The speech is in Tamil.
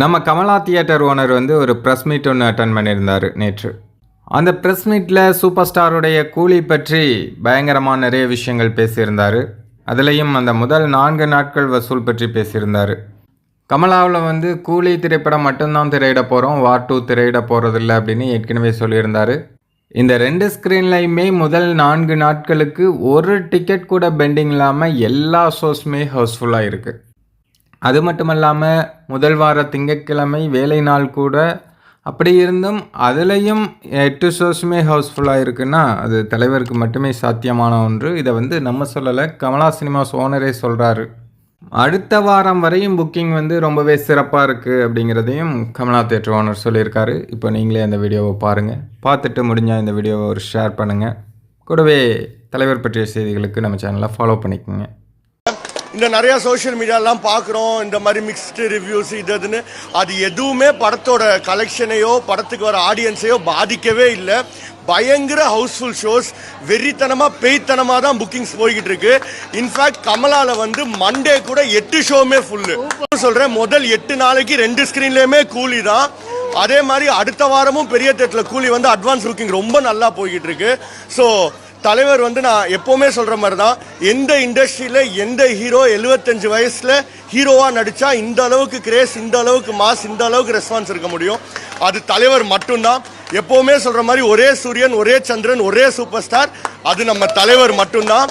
நம்ம கமலா தியேட்டர் ஓனர் வந்து ஒரு ப்ரெஸ் மீட் ஒன்று அட்டன் பண்ணியிருந்தார் நேற்று. அந்த ப்ரெஸ் மீட்டில் சூப்பர் ஸ்டாருடைய கூலி பற்றி பயங்கரமாக நிறைய விஷயங்கள் பேசியிருந்தார். அதுலேயும் அந்த முதல் நான்கு நாட்கள் வசூல் பற்றி பேசியிருந்தார். கமலாவில் வந்து கூலி திரைப்படம் மட்டும்தான் திரையிட போகிறோம் வார் டூ திரையிட போகிறதில்ல அப்படின்னு ஏற்கனவே சொல்லியிருந்தார். இந்த ரெண்டு ஸ்க்ரீன்லையுமே முதல் நான்கு நாட்களுக்கு ஒரு டிக்கெட் கூட பெண்டிங் இல்லாமல் எல்லா ஷோஸுமே ஹவுஸ்ஃபுல்லாக இருக்குது அது மட்டும் இல்லாமல் முதல் வார திங்கட்கிழமை வேலை நாள் கூட அப்படி இருந்தும் அதுலேயும் எட்டு ஷோஸுமே ஹவுஸ்ஃபுல்லாக இருக்குன்னா அது தலைவருக்கு மட்டுமே சாத்தியமான ஒன்று. இதை வந்து நம்ம சொல்லலை கமலா சினிமாஸ் ஓனரே சொல்கிறாரு அடுத்த வாரம் வரையும் புக்கிங் வந்து ரொம்பவே சிறப்பாக இருக்குது அப்படிங்கிறதையும் கமலா தேட்டர் ஓனர் சொல்லியிருக்காரு. இப்போ நீங்களே அந்த வீடியோவை பாருங்கள் பார்த்துட்டு முடிஞ்சால் இந்த வீடியோவை ஒரு ஷேர் பண்ணுங்கள் கூடவே தலைவர் பற்றிய செய்திகளுக்கு நம்ம சேனலை ஃபாலோ பண்ணிக்கோங்க. இந்த நிறைய சோஷியல் மீடியாலாம் பார்க்குறோம். இந்த மாதிரி மிக்ஸ்டு ரிவ்யூஸ் இது அதுன்னு அது எதுவுமே படத்தோட கலெக்ஷனையோ படத்துக்கு வர ஆடியன்ஸையோ பாதிக்கவே இல்லை. பயங்கர ஹவுஸ்ஃபுல் ஷோஸ் வெறித்தனமாக பேய்த்தனமாக தான் புக்கிங்ஸ் போய்கிட்டு இருக்கு. இன்ஃபேக்ட் கமலால வந்து மண்டே கூட எட்டு ஷோவுமே ஃபுல்லு சொல்கிறேன் முதல் எட்டு நாளைக்கு ரெண்டு ஸ்க்ரீன்லேயுமே கூலி தான். அதே மாதிரி அடுத்த வாரமும் பெரிய தேட்டில் கூலி வந்து அட்வான்ஸ் புக்கிங் ரொம்ப நல்லா போய்கிட்டு இருக்கு ஸோ தலைவர் வந்து நான் எப்போவுமே சொல்கிற மாதிரி தான் எந்த இண்டஸ்ட்ரியில் எந்த ஹீரோ எழுபத்தஞ்சு வயசில் ஹீரோவாக நடித்தா இந்த அளவுக்கு கிரேஸ் இந்த அளவுக்கு மாஸ் இந்த அளவுக்கு ரெஸ்பான்ஸ் இருக்க முடியும். அது தலைவர் மட்டும்தான். எப்போவுமே சொல்கிற மாதிரி ஒரே சூரியன் ஒரே சந்திரன் ஒரே சூப்பர் ஸ்டார் அது நம்ம தலைவர் மட்டும்தான்.